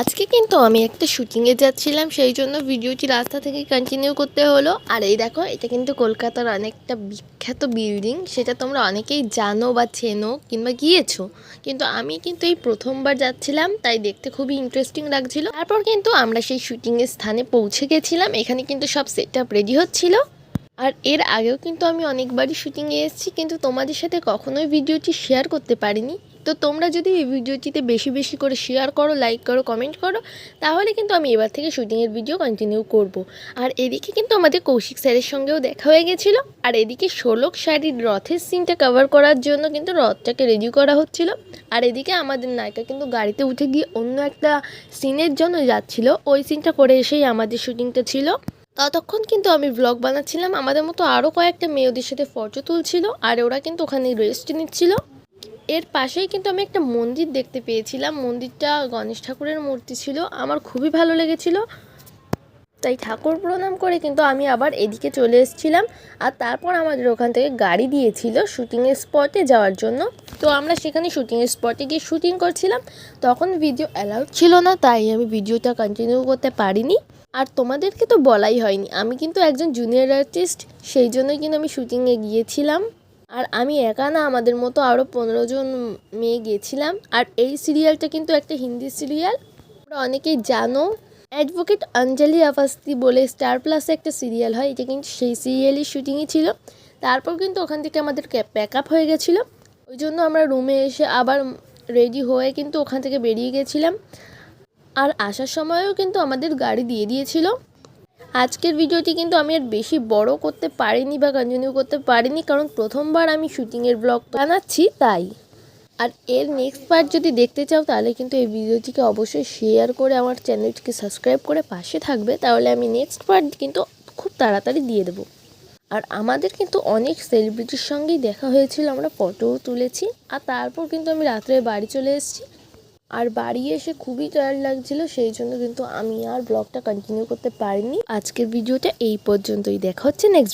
আজকে কিন্তু আমি একটা শুটিংয়ে যাচ্ছিলাম, সেই জন্য ভিডিওটি রাস্তা থেকে কন্টিনিউ করতে হলো। আর এই দেখো, এটা কিন্তু কলকাতার অনেকটা বিখ্যাত বিল্ডিং সেটা তোমরা অনেকেই জানো বা চেনো কিংবা গিয়েছো। কিন্তু আমি কিন্তু এই প্রথমবার যাচ্ছিলাম, তাই দেখতে খুবই ইন্টারেস্টিং লাগছিল। তারপর কিন্তু আমরা সেই শুটিংয়ের স্থানে পৌঁছে গেছিলাম, এখানে কিন্তু সব সেট রেডি হচ্ছিল। আর এর আগেও কিন্তু আমি অনেকবারই শুটিংয়ে এসেছি, কিন্তু তোমাদের সাথে কখনোই ভিডিওটি শেয়ার করতে পারিনি। তো তোমরা যদি এই ভিডিওটিতে বেশি বেশি করে শেয়ার করো লাইক করো কমেন্ট করো, তাহলে কিন্তু আমি এবার থেকে শুটিংয়ের ভিডিও কন্টিনিউ করব। আর এদিকে কিন্তু আমাদের কৌশিক স্যারের সঙ্গেও দেখা হয়ে গেছিল, আর এদিকে ষোলক শাড়ির রথের সিনটা কভার করার জন্য কিন্তু রথটাকে রেডি করা হচ্ছিল। আর এদিকে আমাদের নায়িকা কিন্তু গাড়িতে উঠে গিয়ে অন্য একটা সিনের জন্য যাচ্ছিল, ওই সিনটা করে এসেই আমাদের শুটিংটা ছিল। ততক্ষণ কিন্তু আমি ব্লগ বানাচ্ছিলাম। আমাদের মতো আরও কয়েকটা মেয়ে ওদের সাথে ফটো তুলছিল আর ওরা কিন্তু ওখানে রেস্ট নিচ্ছিল। এর পাশেই কিন্তু আমি একটা মন্দির দেখতে পেয়েছিলাম। মন্দিরটা গণেশ ঠাকুরের মূর্তি ছিল। আমার খুবই ভালো লেগেছিল। তাই ঠাকুর প্রণাম করে কিন্তু আমি আবার এদিকে চলে এসেছিলাম। আর তারপর আমাদের ওখান থেকে গাড়ি দিয়েছিল শুটিংয়ের স্পটে যাওয়ার জন্য। তো আমরা সেখানে শুটিংয়ের স্পটে গিয়ে শুটিং করছিলাম। তখন ভিডিও অ্যালাউড ছিল না, তাই আমি ভিডিওটা কন্টিনিউ করতে পারিনি। আর তোমাদেরকে তো বলাই হয়নি। আমি কিন্তু একজন জুনিয়র আর্টিস্ট সেই জন্যই কিন্তু আমি শুটিংয়ে গিয়েছিলাম। আর আমি একা না, আমাদের মতো আরও পনেরো জন মেয়ে গেছিলাম। আর এই সিরিয়ালটা কিন্তু একটা হিন্দি সিরিয়াল তোমরা অনেকেই জানো অ্যাডভোকেট অঞ্জলি আফাস্তি বলে স্টার প্লাসে একটা সিরিয়াল হয়। এটা কিন্তু সেই সিরিয়ালই শুটিংই ছিল। তারপর কিন্তু ওখান থেকে আমাদের প্যাক আপ হয়ে গেছিল। ওই জন্য আমরা রুমে এসে আবার রেডি হয়ে কিন্তু ওখান থেকে বেরিয়ে গেছিলাম। আর আসার সময়ও কিন্তু আমাদের গাড়ি দিয়ে দিয়েছিল। আজকের ভিডিওটি কিন্তু আমি আর বেশি বড় করতে পারিনি বা কন্টিনিউ করতে পারিনি, কারণ প্রথমবার আমি শুটিংয়ের ব্লগ বানাচ্ছি, তাই। আর এর নেক্সট পার্ট যদি দেখতে চাও, তাহলে কিন্তু এই ভিডিওটিকে অবশ্যই শেয়ার করে আমার চ্যানেলটিকে সাবস্ক্রাইব করে পাশে থাকবে। তাহলে আমি নেক্সট পার্ট কিন্তু খুব তাড়াতাড়ি দিয়ে দেবো। আর আমাদের কিন্তু অনেক সেলিব্রিটির সঙ্গেই দেখা হয়েছিল, আমরা ফটোও তুলেছি। আর তারপর কিন্তু আমি রাত্রে বাড়ি চলে এসেছি। আর বাড়ি এসে খুবই টায়ার্ড লাগছিল, সেই জন্য কিন্তু আমি আর ব্লগটা কন্টিনিউ করতে পারিনি। আজকের ভিডিওটা এই পর্যন্তই। দেখা হচ্ছে নেক্সট